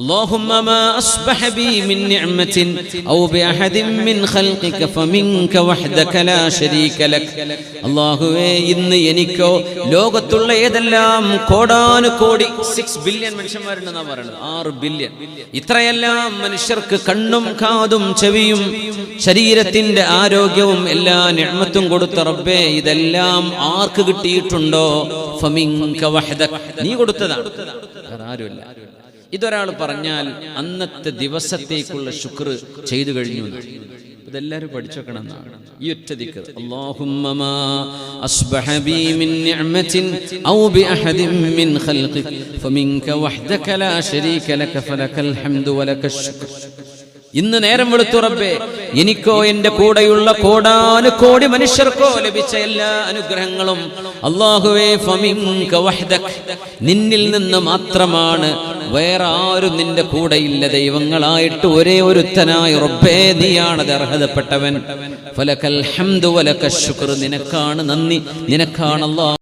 اللهم ما أصبح بي من نعمة أو بأحد من خلقك فمنك وحدك لا شريك لك അള്ളാഹുവേ ഇന്ന് എനിക്കോ ലോകത്തുള്ള ഏതെല്ലാം കോടാനു കോടി സിക്സ് ബില്യൺ മനുഷ്യന്മാരുണ്ടെന്നാ പറയുന്നത് ആറ് ബില്യൺ ഇത്രയെല്ലാം മനുഷ്യർക്ക് കണ്ണും കാതും ചെവിയും ശരീരത്തിന്റെ ആരോഗ്യവും എല്ലാ നിഅമത്തും കൊടുത്ത റബ്ബേ ഇതെല്ലാം ആർക്ക് കിട്ടിയിട്ടുണ്ടോ ഫമിങ്ക വഹദക് നീ കൊടുത്തതാണ് വേറെ ആരുമില്ല ഇതൊരാൾ പറഞ്ഞാൽ അന്നത്തെ ദിവസത്തേക്കുള്ള ശുക്ർ ചെയ്തു കഴിഞ്ഞു ഇതെല്ലാരും പഠിച്ചേക്കണം ഈ ഒറ്റ അല്ലാഹുമ്മ അസ്ബഹ ബി ഔ ബി മിൻ വഹ്ദക ലാ ശരീക ലക ഫലകൽ ഹംദു ശുക്ർ. ഇന്ന് നേരം വെളുത്തു റബ്ബേ എനിക്കോ എന്റെ കൂടെയുള്ള കോടാനു കോടി മനുഷ്യർക്കോ ലഭിച്ച എല്ലാ അനുഗ്രഹങ്ങളും അള്ളാഹുവേ ഫമിങ്ക വഹ്ദക. നിന്നിൽ നിന്ന് മാത്രമാണ് വേറെ ആരും നിന്റെ കൂടെയില്ല ദൈവങ്ങളായിട്ട് ഒരേ ഒരുത്തനായ റബ്ബേ നീയാണത് അർഹതപ്പെട്ടവൻ. ഫലക്കൽ ഹംദു വലക ശുക്ർ. നിനക്കാണ് നന്ദി. നിനക്കാണല്ലോ